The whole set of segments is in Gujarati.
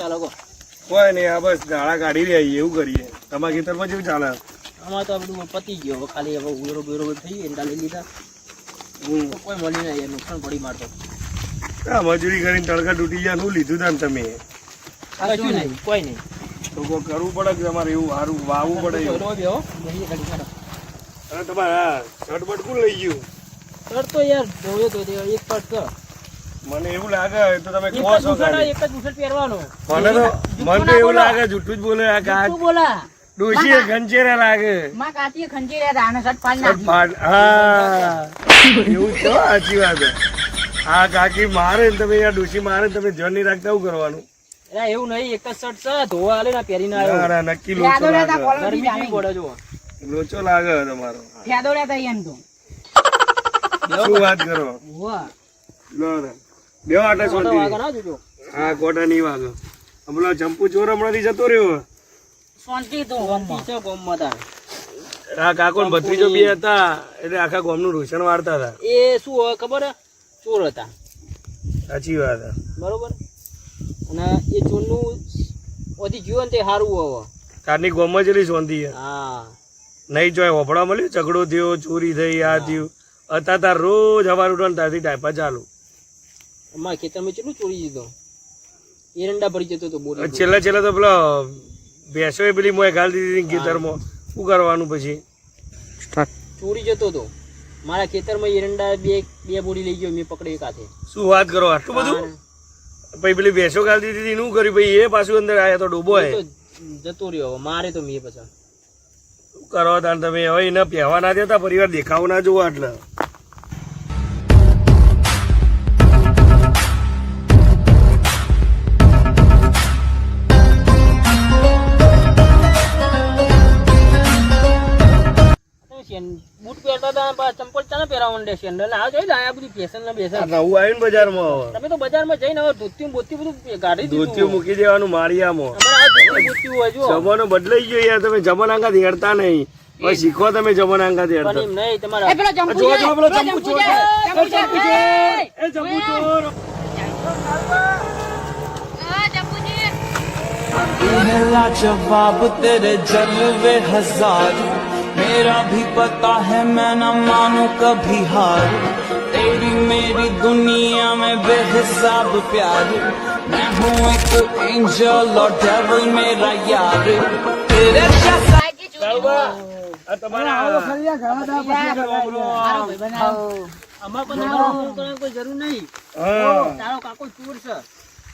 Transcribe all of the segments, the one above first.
ચાલે કો કોઈ નહીં આ બસ ગાળા કાઢી રહ્યા આવીએ એવું કરીએ. તમારા ખેતરમાં જેવું ચાલે? આમાં તો આ બધું પતી ગયો. ખાલી હવે ઉયરો બેરો થઈ ગયો લઈ લીધા. કોઈ મળી ના યાર નુકસાન પડી મારતો. આ મજૂરી કરીને તડકા તૂટી ગયા શું લીધું તા ને તમે? કશું નહીં કોઈ નહીં. તો કોઈ કરવું પડે કે તમારે એવું સારું વાવવું પડે. અને તમારે શર્ટ બટકું લઈ ગયું? શર્ટ તો યાર જોયો તો એક પટ કર મને એવું લાગે તો તમે કહો છો એક જ બુશર્ટ પહેરવાનો. મને તો મને તો એવું લાગે જૂઠું જ બોલે આ કા તું બોલા. ડોશી ખંજેરા લાગે. માં કાચી ખંજેરા રહ્યા સટ પાડ પાડી નાખી. ફાટ હા. એવું તો હો, સાચી વાત છે. આ કાકી મારે ને તમે યાર ડોશી મારે તમે જન નહીં રાખતા એવું કરવાનું? એવું નહીં એક જ શર્ટ છે ધોવા આલે ના પહેરીને આવ્યો. ના, ના, નક્કી લોચો લાગે. પડે જો લોચો લાગે તમારો. ફેદો રહેતા એમ તો. શું વાત કરો? વાહ લો જોજો હા કોટા નહીં વાગે. હમણાં ચંપુ ચોર હમણાંથી જતો રહ્યો. શાંતિ તો ગમતી છે ગમમાં તારે. આ કાકો ને ભત્રીજો બે હતા એટલે આખા ગોમનું રોશન વાળતા હતા. એ શું હોય ખબર? હે? ચોર હતા. સાચી વાત છે. બરોબર? અને એ ચોરનું ઓથી જીવન તે સારું હવે કારની ગામમાં જેટલી શાંતિ હા. નહીં જોય વફડા મળ્યું? ઝઘડો થયો ચોરી થઈ આ થયું. અત્યારે તાર રોજ હવાર ઉઠવાનું ત્યારથી ટાઈપા ચાલુ. અમારા ખેતરમાં કેટલું ચોરી દીધો એરંડા ભરી જતો તો બોરી છેલ્લા છેલ્લા તો પેલો ભેંસો એ પેલી મોએ ગાળી દીધી ખેતરમાં શું કરવાનું પછી? ચોરી જતો તો. મારા ખેતરમાં એરંડા બે બે બોરી લઈ ગયો મેં પકડી એક હાથે. શું વાત કરો આટલું બધું? પછી પેલી ભેંસો ગાળી દીધી હતી શું કર્યું? ભાઈ એ પાછું અંદર આવ્યા તો ડૂબો જતો રહ્યો હવે મારે તો મેં પછી. શું કરો તાર તમે? હવે એને પહેવા ના દેતા પરિવાર દેખાવ ના જોવા એટલે. મૂકી દેવાનું મારિયામાં જમાનો બદલાઈ ગયો તમે તમે જમાના હેડતા નહીં. શીખો તમે જમાના અંગા હેડતા નહીં તમારા જો જો પેલો ચંપુ जवाब तेरे जलवे हजार मेरा भी पता है मैं न मानू कभी हार तेरी मेरी दुनिया में बेहिसाब प्यार मैं हूँ एक एंजल और डेविल मेरा यार तेरे जैसा કાચી ચોરી આ તમારા હારો ભાઈ બનાવો અમારે પણ તમારે ફોન કરવાની કોઈ જરૂર નહીં હા. તારો કાકો ચોર છે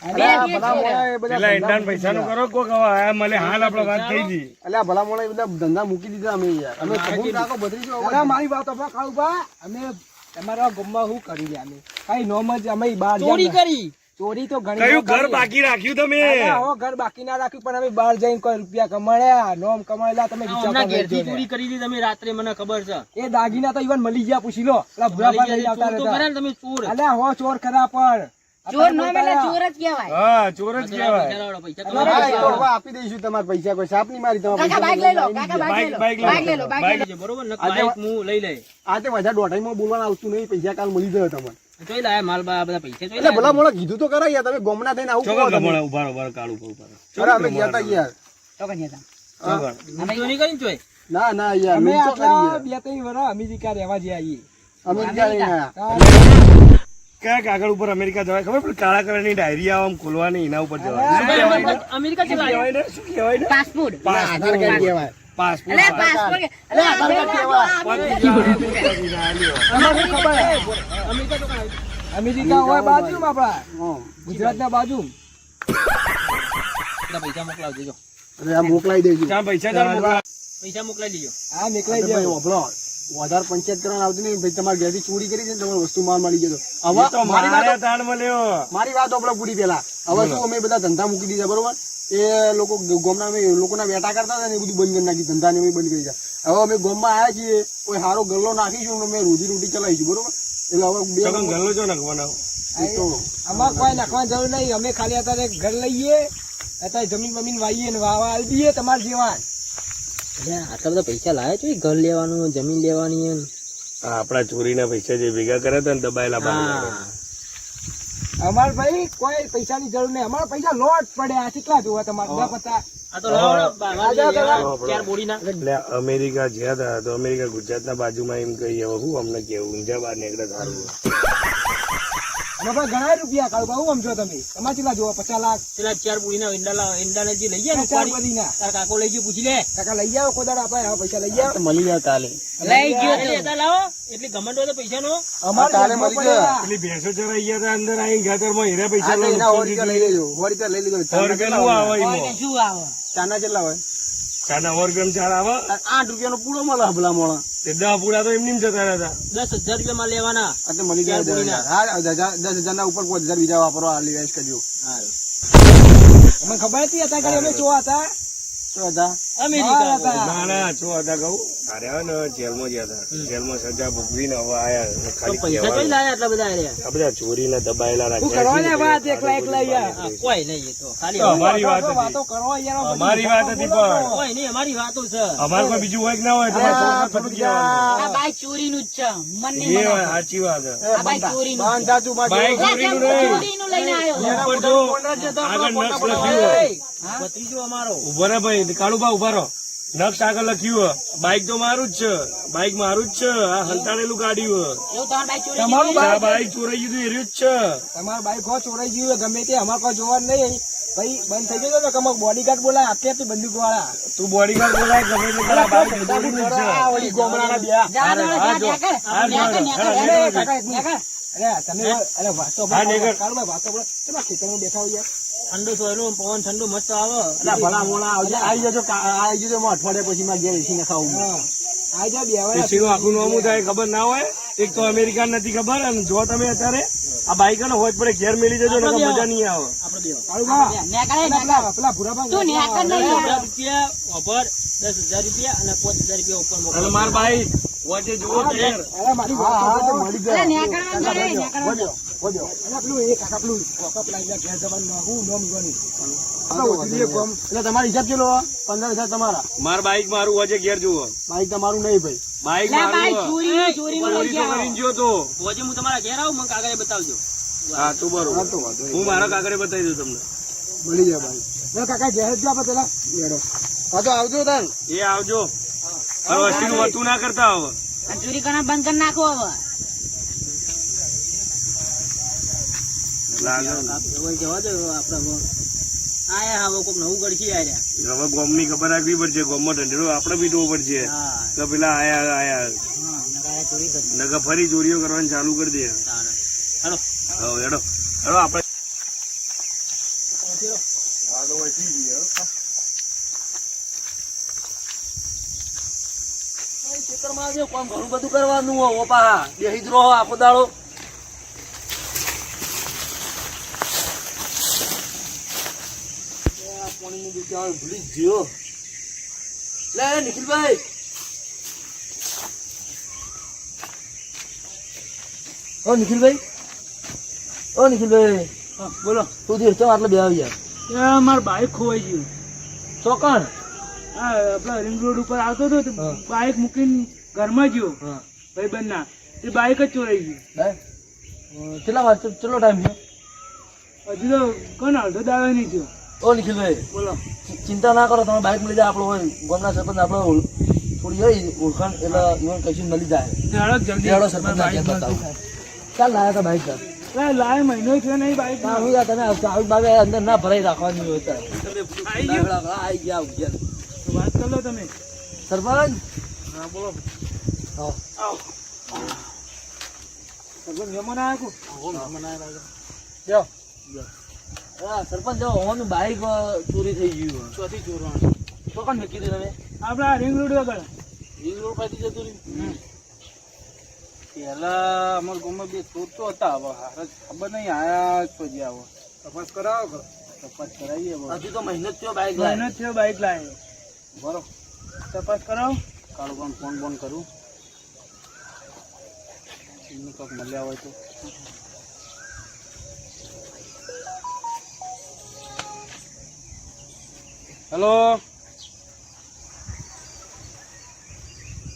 બે બે છે પેલા ઈંડાના પૈસાનું કરો કોક હવે આ મને હાલ આપણે વાત થઈ હતી અલ્યા ભલા મોણા એ બધા ધંધા મૂકી દીધા અમે યાર. અમે કબૂલ કાકો બદરી અલ્યા મારી વાત અમે તમારા ગામમાં શું કરી રહ્યા અમે? કઈ નોમ જ અમે બહાર ચોરી કરી. ચોરી તો ઘણી કયું ઘર બાકી રાખ્યું તમે? હો, ઘર બાકી ના રાખ્યું પણ અમે બહાર જઈને કોઈ રૂપિયા કમાડ્યા નોમ કમાયેલા તમે વિચાર ઘેરથી ચોરી કરી હતી તમે રાત્રે મને ખબર છે. એ દાગીના તો ઈવન મળી ગયા પૂછી લો. ભૂરા ચોર આવતા રહેતા. તમે ચોર. અલ્યા હો ચોર ખરા પણ. ચોર નો એટલે ચોર જ કહેવાય. હા ચોર જ કહેવાય. પૈસા આપી દઈશું તમારા પૈસા કોઈ સાપ નહીં મારી તમારા કાકા બાઈક લઈ લો કાકા બાઈક બાઈક બાઈક લઈ લો બાઈક લઈ લો બાઈક લઈ લો. છે, બરોબર ને બાઈક હું લઈ લે આ તે વધારે દોઢાઈમાં બોલવાનું આવતું નહીં પૈસા કાલ મળી ગયો તમને. જોઈ લે માલ બા બધા પૈસા જોઈ લે ભલા મોણા કીધું તો કરાય યાર તમે ગોમના થઈને આવું ચોકન તમે. ઊભા ઊભા કાળું ઊભા રહો, અરે અમે ગયા તા યાર. તો. કરીને જોઈ ના ના યાર અમે આટલા બે ત્રણ વર્ષ અમેરિકા રહેવા જઈએ. અમેરિકા લઈને આયા. કયા કાગળ ઉપર અમેરિકા જવાય ખબર? પણ કાળા કલરની ડાયરી આવે આમ ખોલવાની એના ઉપર જવાય. શું કહેવાય ને? અમેરિકા શું કહેવાય શું કહેવાય? પાસપોર્ટ આધાર કાર્ડ કહેવાય. પાસપોર્ટ. અમેરિકા અમેરિકા હોય. ગુજરાતના બાજુ પૈસા મોકલાવી દેજો. પૈસા પૈસા મોકલાવી દીજો. હા જાય હોભળો. વધારે પંચાયત કરવાનું આવતું નહીં. ભાઈ તમારે ઘેરથી ચોરી કરી છે ને તમારી વસ્તુ માલ મળી જતો હવે મારી મારે વાત મારી વાત હોભળો પૂરી પેલા હવે શું અમે બધા ધંધા મૂકી દીધા બરોબર? એ લોકો ગોમના અમે લોકોના વેટા કરતા હતા ને એ બધું બંધ કરી નાખી ધંધા ને અમે બંધ કરી દીધા. હવે અમે ગોમમાં આવ્યા છીએ કોઈ સારો ગલ્લો નાખીશું અમે રોજી રોટી ચલાવીશું બરોબર? એટલે હવે બે ગલ્લો જો નાખવાનો. આમાં કોઈ નાખવાની જરૂર નહીં. અમે ખાલી અત્યારે ઘર લઈએ અત્યારે જમીન બમીન વાઈએ ને વાવા આલી દઈએ તમારે જેવા. આટલા બધા પૈસા લાયા છો? ઘર લેવાનું જમીન લેવાની એમ. આ આપણા ચોરીના પૈસા જે ભેગા કર્યા હતા ને દબાયેલા અમાર ભાઈ કોઈ પૈસાની જરૂર નહીં. અમારા પૈસા લોટ પડે. આ કેટલા જોવા તમારા? પતા અમેરિકા ગુજરાત હતા તો અમેરિકા ગુજરાતના બાજુમાં એમ કહીએ હું અમને કેવું ઊંઝા બહાર નીકળે સારું. અમે ઘણા રૂપિયા કાઢો બહુ સમજો તમે? તમારે કેટલા જોવા? પચાસ લાખ? પેલા ચાર બોડીના ઈંડા લાવો. ઈંડાને જે લઈ ગયા ચાર બધીના તાર? કાકો લઈ ગયો પૂછી લે. કાકા લઈ જાઓ કોદાર આપણે હવે પૈસા લઈ જાઓ. મળી જાય કાલે. લઈ ગયો લાવો. એટલી હોય તો પૈસાનો અમારે કાલે મળી ગયા. પડ્યા. પેલી ભેંસો ચરાઈ ગયા હતા અંદર આવી ગાતરમાં હીરા પૈસા લઈ લેજો રૂપિયા લઈ લેજો. હોય? એમાં. કે શું આવે? ચાના કેટલા હોય? ચાના સો રૂપિયામાં ચાર આવે? આઠ રૂપિયાનો પૂરો મળે હબલા મોળા. તે દહ પૂરા તો એમની જ જતા રહેતા. દસ હજાર રૂપિયામાં લેવાના. એટલે મળી જાય દસ હજાર. હા દસ હજાર ના ઉપર પાંચ હજાર બીજા વાપરો આ લિવાઇસ કરજો. અમે ખબર હતી? અત્યારે ઘડી અમે જોવા હતા? શું હતા હતા. ના ના છો હતા કહું અરે ને જેલમાં ગયા હતા. જેલમાં સજા ભોગવીને હવે આયા ખાલી પૈસા કઈ લાયા આટલા બધા આ બધા ચોરીના દબાયેલા રાખ્યા કરવા છે. લે વાત એકલા એકલા યાર કોઈ નહીં તો ખાલી અમારી વાત હતી. વાતો કરો યાર અમારી વાત હતી પણ. કોઈ નહીં અમારી વાતો છે. અમારે કોઈ બીજું હોય કે ના હોય તમારે આ બાઈક ચોરીનું જ છે મને એ સાચી વાત આ બાઈક ચોરી નું બાઈક. લઈને આવ્યો. ઉપર જો આગળ નક્ષ લખ્યું ભત્રીજો અમારો. ભાઈ કાળુબા ઊભા નક્ષ આગળ લખ્યું. બાઈક તો મારું જ છે. બાઈક મારું જ છે. આ હંતાડેલું ગાડ્યું તમારું બાઈક ચોરાઈ ગયું એર્યું જ છે. તમારું બાઈક હો ચોરાઈ ગયું ગમે તે અમારે કોઈ જોવા નહીં. ભાઈ બંધ થઈ ગયો તો કમક બોડીગાર્ડ બોલાય આપી આપી બંદૂક વાળા તું બોડીગાર્ડ બોલાય ગમે તે તારા બાઈક છે. બે. અરે તમે અરે વાતો. કાળુભાઈ વાતો બોલો તમે ખેતરમાં બેઠા હોય યાર. ઠંડુ થયેલું પવન ઠંડુ મસ્ત આવે. એટલે ભલા મોડા આવજે. આવી જજો આવી જજો અઠવાડિયા પછી માં ઘેર એસી ને ખાવું આવી જા બે આખું નોમું થાય ખબર ના હોય? એક તો અમેરિકા નથી ખબર અને જો તમે અત્યારે આ બાઈક ને હોય પડે ઘેર મેલી જજો ને મજા નહીં આવે. દસ હજાર રૂપિયા અને પાંચ હજાર રૂપિયા ઉપર અને મોકલો માર બાઈક વચ્ચે જુઓ. મળી તમારો હિસાબ ચેલો પંદર હજાર તમારા. માર બાઈક મારું વચ્ચે ઘેર જુઓ. બાઈક તમારું નહીં ભાઈ. બાઈક ચોરી ગયા. કરીને જો તો. આજે હું તમારા ઘેર આવું મને કાગળે બતાવજો. હા તો બરોબર. તો વાંધો હું મારા કાગળે બતાવી દઉં તમને. મળી જાય ભાઈ. લે કાકા ઘેર જ જા આપણે પેલા. હા તો આવજો તાન. એ આવજો. હવે વસ્તીનું વતું ના કરતા હવે. ચોરી કરવાનું બંધ કરી નાખો હવે. લાગે. હવે જવા દો આપડે આયા હવે કોક નવું ગળશી આયા હવે ગોમની ખબર રાખવી પડશે ગોમમાં ઢંઢેરો આપડે બી જોવો પડશે. તો પેલા આયા આયા. નગારા ફરી ચોરીઓ કરવાની ચાલુ કરી દે. હેડો હેડો હેડો આપણે ખેતરમાં કામ ઘણું બધું કરવાનું હોય. ઓપા જ આખો દાડો. બી ભૂલી ગયો. લે નિખિલભાઈ. ઓ નિખિલભાઈ. ઓ નિખિલભાઈ. બોલો. તું દિવસ ચમ આટલે બે આવી ગયા મારું બાઈક ખોવાઈ ગયું. ચોકણ? હા આપણા રિંગ રોડ ઉપર આવતો હતો તો બાઈક મૂકીને ઘરમાં ગયો ભાઈ ના એ બાઈક જ ચોરાઈ ગયું. કેટલા વાર કેટલો ટાઈમ થયો હજુ તો કોણ અડધો દાવે નહીં થયો. ઓ નિખિલભાઈ બોલો. ચિંતા ના કરો તમે બાઇક મળી જાય આપણો ગામના સરપંચ આપણો થોડી હોય ઓળખાણ એટલે ઇવન કશું મળી જાય. જલ્દી હેડો સરપંચ ચાલ લાયા હતા બાઇક સર લાય મહિનો થયો નહીં બાઈક ના, હું યાર તમે અંદર ના ભરાઈ રાખવાની હોય ત્યારે. આવી ગયો. આઈ ગયા. વાત કરી લો તમે. સરપંચ? હા બોલો. આવો. સરપંચ મહેમાન આવ્યા કો હા, સરપંચ જો હોનું બાઈક ચોરી થઈ ગયું ચોથી ચોરવાનું. તો કોણ મેં કીધું તમે? આપડે આ રિંગ રોડ આગળ. રિંગ રોડ પાસેથી જતું રહ્યું? પેલા અમાર ગામમાં બે ચોર તો હતા હવે હારે ખબર નહીં આયા પછી આવો. તપાસ કરાવો તપાસ કરાવીએ હજી તો મહેનત થયો બાઈક લાય મહેનત થયો બાઈક લાવે. બરો. તપાસ કરાવો. કાળું પણ ફોન ફોન કરું. એમને કંઈક મળ્યા હોય તો. હેલો. હલો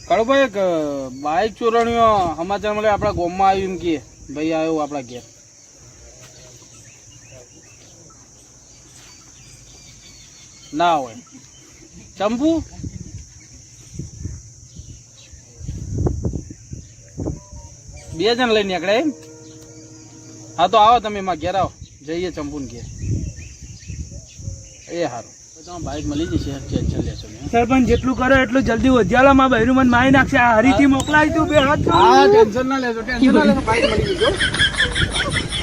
કાળુભાઈ બાઇક ચોરણીઓ સમાચાર મળે આપણા ગામમાં આવ્યું એમ કે. ભાઈ આવ્યો આપણા ઘેર. ના હોય. ચંપુ? બે જણ લઈને નીકળે એમ? હા, તો આવો તમે એમાં ઘેર આવો. જઈએ ચંપુને ઘેર. એ સારું સરપંચ જેટલું કરો એટલું જલ્દી ઉદ્યાલામાં બહેરું મને મારી નાખશે. આ હરીથી મોકલાય તું બે હાથ હા ટેન્શન ના લેજો ટેન્શન ના લેજો બાઈક મળી ગયું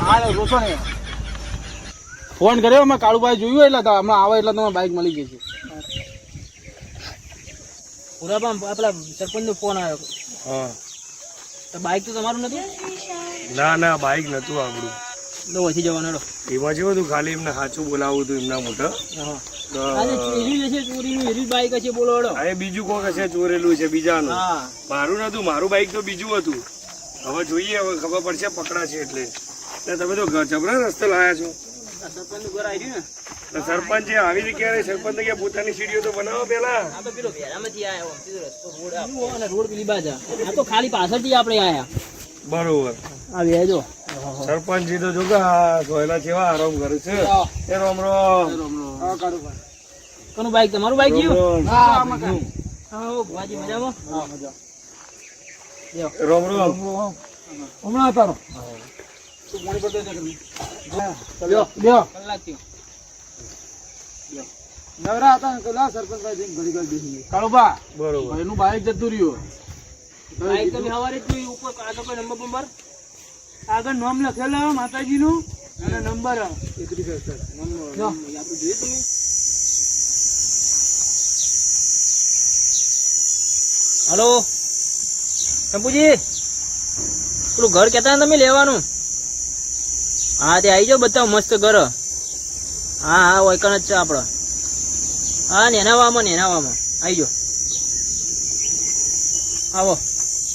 હા. રોસો ને. ફોન કર્યો અમે કાળુભાઈ જોયું એટલે તો હમણાં આવે એટલે તમે બાઈક મળી ગઈ છે પુરાપા આપણા સરપંચ નો ફોન આવ્યો. હા. તો બાઈક તો તમારું નથી ના ના બાઈક નતું આપણું. તો વધી જવાનું હેડો. એમાં જેવું હતું ખાલી એમને સાચું બોલાવવું હતું એમના મોટા હા. તો આજે ચોરી હશે ચોરીનું એરી બાઈક હશે બોલો હેડો. આ એ બીજું કોક હશે ચોરેલું છે બીજાનું. મારું નતું મારું બાઈક તો બીજું હતું. હવે જોઈએ હવે ખબર પડશે પકડાશે એટલે. તમે તો જબરા રસ્તે લાયા છો. સરપંચ આવી ક્યારે સરપંચ કે પોતાની સીડીઓ તો બનાવો પેલા રોડ આ. અને રોડ પેલી બાજુ આ તો ખાલી પાછળથી આપણે આયા. બરોબર. આ વેજો સરપંચ તો જોગા કે જેવા આરામ કરે છે. એ રોમ રોમ. કોનું બાઈક તમારું બાઈક ગયું? હા ભુવાજી મજામાં? રોમ રોમ. હમણાં તારો. નવરા હતા સરપંચ બેસી બરોબર એનું બાઈક જતું રહ્યું. તમે હવારે જોયું ઉપર આગળ કોઈ નંબર બંબર? આગળ નામ લખેલો માતાજીનું. અને નંબર હલો? શંભુજી? પેલું ઘર કેતા તમે લેવાનું? હા તે આવી જાઓ બધા મસ્ત ઘર. હા હા વૈકણ જ છે આપડે. હા નેનાવામાં નેનાવામાં. આવી જાઓ. આવો.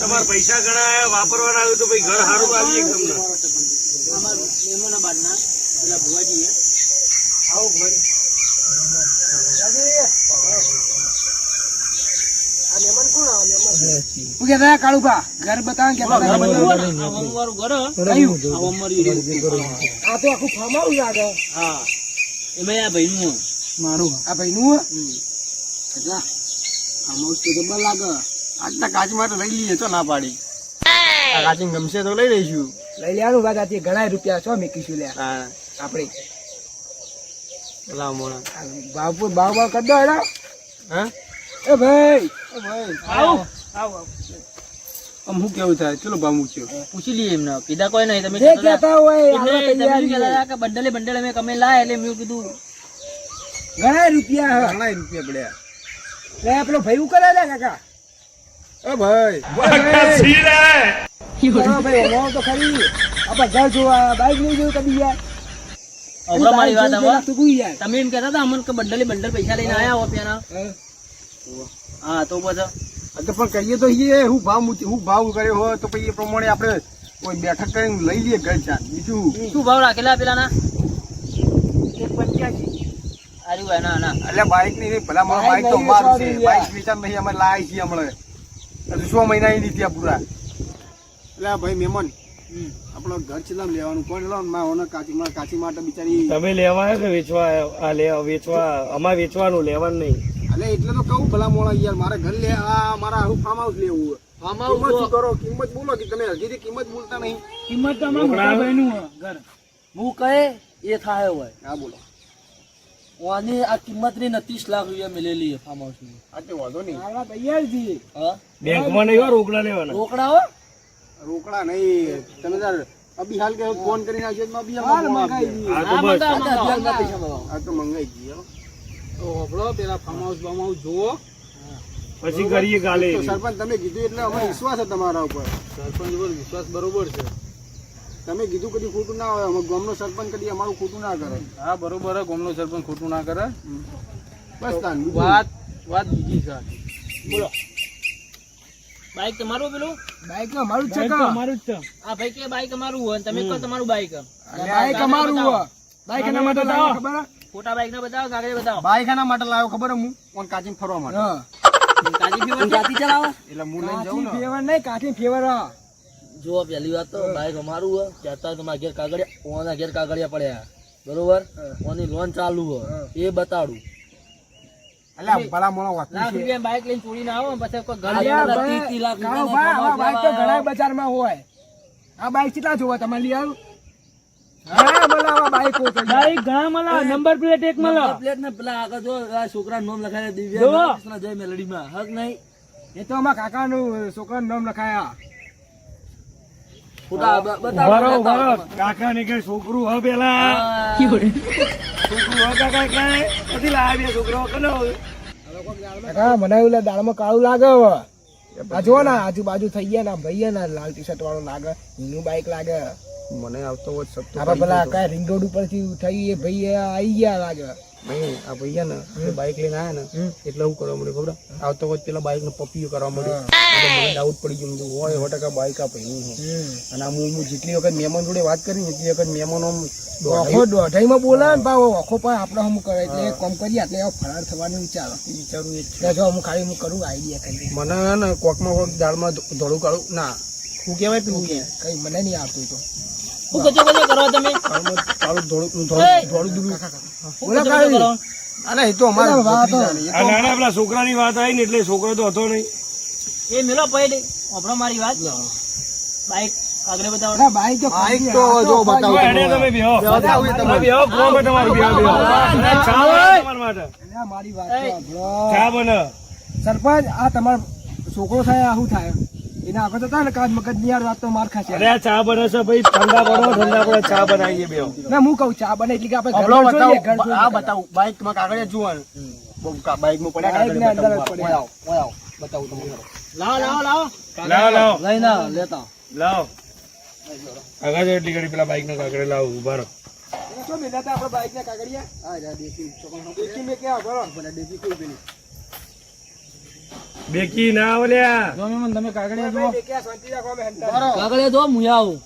તમારે પૈસા ઘણા વાપરવાના આવ્યું તો ભાઈ ઘર સારું આવીએ તમને. મહેમાનો બારના પેલા ભુવાજી હે. શું કહેતા ઘર બતાવો કે આ તો આખું ફાર્મ હાઉસ લાગે હા. એમાં આ ભાઈનું હે. મારું આ ભાઈ નું. કેટલા તો લાગે. આજના કાચ તો લઈ લઈએ તો ના પાડી. આ કાચી ગમશે તો લઈ લઈશું. લઈ લેવાનું વાત આથી ઘણા રૂપિયા છો મેકીશું લે હા. આપણે. પેલા મોણા બાપુ બાવ બાવ કરી દો હેડા. હા? એ ભાઈ. એ ભાઈ. આવો. આવો આમ શું કેવું થાય? ચલો ભાવ મૂક્યો પૂછી લઈએ એમને. કીધા કોઈ નહીં. તમે જે કહેતા હોય તમે કહેતા કે બંડલે બંડલે અમે કમે લાય એટલે મેં કીધું. ઘણા રૂપિયા ઘણા રૂપિયા પડ્યા. લે આપણો ભાઈ ઉકળે લે કાકા. ઓ ભાઈ. ચલો ભાઈ તો ખરી. આપણે ઘર જોવા બાઈક નહીં જોયું કદી યાર. અવરા મારી વાત હવે જોયું તો કોઈ યાર. તમે એમ કહેતા હતા અમને કે બંડલે બંડલ પૈસા લઈને આયા હો પેના હા. તો પછી. તો પણ કહીએ તો એ હું ભાવ મૂકી હું ભાવ કર્યો હોય તો પછી એ પ્રમાણે આપણે કોઈ બેઠક કરીને લઈ લઈએ ઘર ચાર. બીજું? શું ભાવ રાખેલા પેલાના? એક પંચ્યાસી. આર્યું ના ના એટલે બાઈક નહીં ભલા મારો બાઈક બાઈક તો અમારું છે. બાઈક વેચાણ નહીં અમે લાવી છીએ હમણાં. સો મહિના નહીં ત્યાં પૂરા. એટલે આ ભાઈ મહેમાન. આપણો ઘર ચલામ લેવાનું. કોણ લેવાનું? મારા કાચી મારા કાચી માટે બિચારી તમે લેવા આવ્યા કે વેચવા આ લે વેચવા અમારે વેચવાનું લેવાનું નહીં. અલે એટલે તો કહું ભલા મોળા યાર મારે ઘર લે આ મારા આવું ફાર્મ હાઉસ લેવું કિંમત શું કરો? કિંમત બોલો કે તમે હજી કિંમત બોલતા નહીં. કિંમત તો અમારા મોટા ભાઈનું ઘર. હું કહે એ થાય હોય. હા બોલો. આની આ કિંમતની ત્રીસ લાખ રૂપિયા મિલેલી ફાર્મ હાઉસની. આ વાંધો નહીં. આપણા તૈયાર છીએ બેંકમાં નહીં હોય રોકડા લેવાના. રોકડા હો? રોકડા નહીં. તમે તાર અભી હાલ કે ફોન કરીને આવશે તો અભી હાલ મંગાઈ દઈએ. આ તો બસ. આ તો મંગાઈ ગઈ તો હોભળો પેલા ફાર્મ હાઉસ બામ હાઉસ જુઓ. પછી કરીએ ગાલે સરપંચ તમે કીધું એટલે અમે વિશ્વાસ છે તમારા ઉપર. સરપંચ ઉપર વિશ્વાસ બરોબર છે. તમે કીધું કદી ખોટું ના હોય અમે ગામનો સરપંચ કદી અમારું ખોટું ના કરે. હા બરોબર હે, ગામનો સરપંચ ખોટું ના કરે. બસ તાન વાત વાત બીજી છે. બોલો. બાઈક તમારું પેલું? બાઈક અમારું જ છે અમારું જ છે. આ ભાઈ કે બાઈક અમારું હોય તમે કહો તમારું બાઈક બાઈક અમારું હોય. બાઈક એના માટે લાવો ખબર ખોટા બાઈક ના બતાવો કાગળ બતાવો. બાઈક એના માટે લાવ્યો ખબર હે ઓન કાચી ફરવા માટે. કાચી ફેવર પીવો ચલાવો એટલે હું લઈને જાઉં કાચી ને. ફેવર નહીં કાચી ફેવર હા. જો પહેલી વાત તો બાઈક અમારું હોય કહેતા તમારા ઘેર કાગળિયા ઓના ઘેર કાગળિયા પડ્યા. બરોબર? ઓની લોન ચાલુ હોય. એ બતાડું. બાઈક લઈને ચોરી ના આવો પછી બાઈક તો ઘણા બજારમાં હોય. આ બાઈક કેટલા જોવા તમારે લઈ ને છોકરા નામ લખાય દિવ્યા કૃષ્ણ જય મેલડીમાં. હક નહીં. એ તો અમારા કાકાનું છોકરા નામ લખાયા. ફોટા બ- બતાવો ઉભારો બતાવો. ઉભારો કાકા ને કઈ છોકરું હ પેલા? છોકરું હ કાકા કઈ? નથી લાવ્યા બે કનો કાકા મને એવું લાગે દાળમાં કાળું લાગે હવે. જો ને આજુબાજુ થઈ ગયા ને ભાઈ ને લાલ ટી શર્ટ વાળો લાગે એનું બાઈક લાગે. મને આવતો સબ પેલા કઈ રિંગ રોડ ઉપરથી થઈ એ ભાઈ આવી ગયા લાગે. આ ભૈયા ને એ બાઈક લઈને આયા ને એટલે હું કરવા મળ્યું ખબર? આવતો વખત પેલા બાઈક ને પપ્પીઓ કરવા મળ્યું. મને ડાઉટ પડી ગયો હોય સો ટકા બાઈક આ ભાઈનું છે. અને આમ હું જેટલી વખત મહેમાન જોડે વાત કરી એટલી વખત મહેમાનો આમ દોઢાઈમાં ને પણ આપણે હમ કરે. એટલે એક કરીએ એટલે ફરાર થવાનું વિચારો વિચારું. એટલે જો હું. ખાલી હું કરું આઈડિયા કરી મને કોક ને કોકમાં કોક દાળમાં ધોળું કાળું ના શું કહેવાય પેલું કઈ મને નહીં આવતું તો. કરો તમે. અરે એ તો અમારે આ નાના પેલા છોકરાની વાત આવી ને એટલે છોકરો તો હતો નહીં. એ મેલો પૈડે મારી વાત. બાઈક આગળ બતાવો. બાઈક તો બાઈક તો જો તો બતાવું તમે. બેહો. તમે બેહો કોમ હે તમારું બેહો બેહો. ચા બનાવો. તમારા માટે અલ્યા, મારી વાત ચા બને. સરપંચ આ તમારો છોકરો થાય આ થાય. એના આગળ હતા ને કાચ મગજની વાત તો માર ખાશે અરે ચા બને છે ભાઈ ઠંડા પડો ઠંડા પડો ચા બનાવીએ બેઓ ના હું કહું ચા બને એટલે કે આપણે ઘર બતાવું આ બતાવું બાઈકમાં કાગળિયા જોવાનું બહુ કા- બાઈકમાં પડ્યા કાગળ બતાવું. આવો, આવો. બતાવું તમને લાવ લાવ લાવ લાવ લાવ લઈ ના લેતા લાવ આગળ એટલી ઘડી પેલા બાઈક ના કાગળ લાવ ઊભા રહો શું મેલ્યા આપણે બાઈક ના કાગળિયા? હા, જા, દેખી. દેખી મેં ક્યાં ભરો? ભલે દેખી કોઈ પેલી. બેકી ના ઓલ્યા જો મેમન તમે કાગળિયા જો ભાઈ, શાંતિ રાખો, અમે હંતા. કાગળિયા જો હું આવું.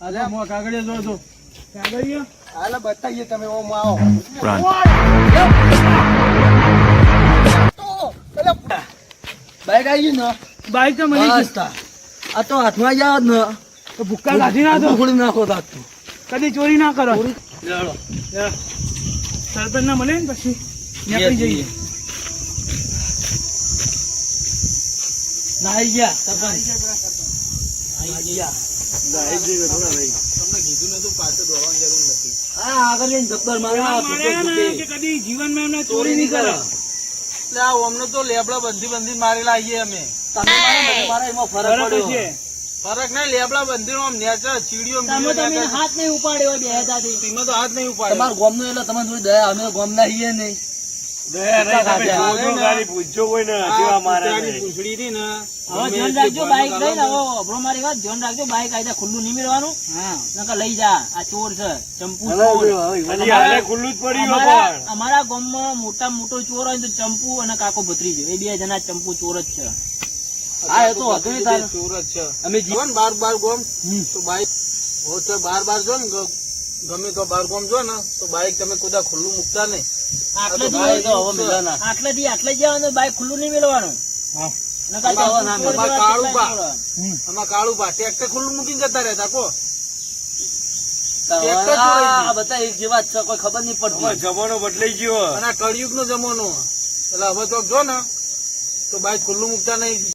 અરે જો કાગળિયા જો જો કાગળિયા? હાલો, બતાવીએ તમે ઓમ આવો. બાઈક આવી ને? બાઈક તો મળી બસ આ તો હાથમાં જાવ ને. તો ભૂક્કા કાઢી ના દો. ઉખડી નાખો તાતું કદી ચોરી ના કરો. સરપંચ ના મળે ને પછી. નીકળી જઈએ. નાઈ ગયા સરપંચ. હા આગળ જઈને જબ્બર મારે આ ફૂટે ફૂટે. કદી જીવનમાં એમને ચોરી નહીં કરે. એટલે આ અમને તો લેબડા બંધી બંધી મારેલા આવીએ અમે. તમે મારે એમાં ફરક પડ્યો. છે ફરક નહીં લેબડા બંધી આમ નેચર ચીડીઓ તમે તમે હાથ નહીં ઉપાડ્યો બે તેમાં તો હાથ નહીં ઉપાડ્યો. તમારા ગોમનો એટલે તમે થોડી દયા અમે ગોમ ના ને મારે નહીં. ખુલ્લું નહીં મેળવાનું. નકર લઈ જા આ ચોર છે ચંપુ ચોર. હજી હાલે ખુલ્લું જ પડ્યું અમારા ગામમાં મોટા મોટો ચોર હોય તો ચંપુ અને કાકો ભત્રીજો એ બે જણા ચંપુ ચોર જ છે. હા એ તો નહીં તારે. છે. અમે જીવન બાર બાર ગોમ. તો બાઈક હો તો બાર બાર જો ને ગમે તો બાર ગોમ જો ને તો બાઈક તમે કુદા ખુલ્લું મૂકતા નહીં. આટલે જવાનું બાઈક ખુલ્લું નહીં મેળવાનું. ટ્રેક્ટર ખુલ્લું મૂકીને જતા રહેતા કો. બધા એક જેવા છે કોઈ ખબર નહીં પડતી. જમાનો બદલાઈ ગયો. અને કળિયુગ નો જમાનો. એટલે હવે તો જો ને તો બાઈક ખુલ્લું મૂકતા નહીં.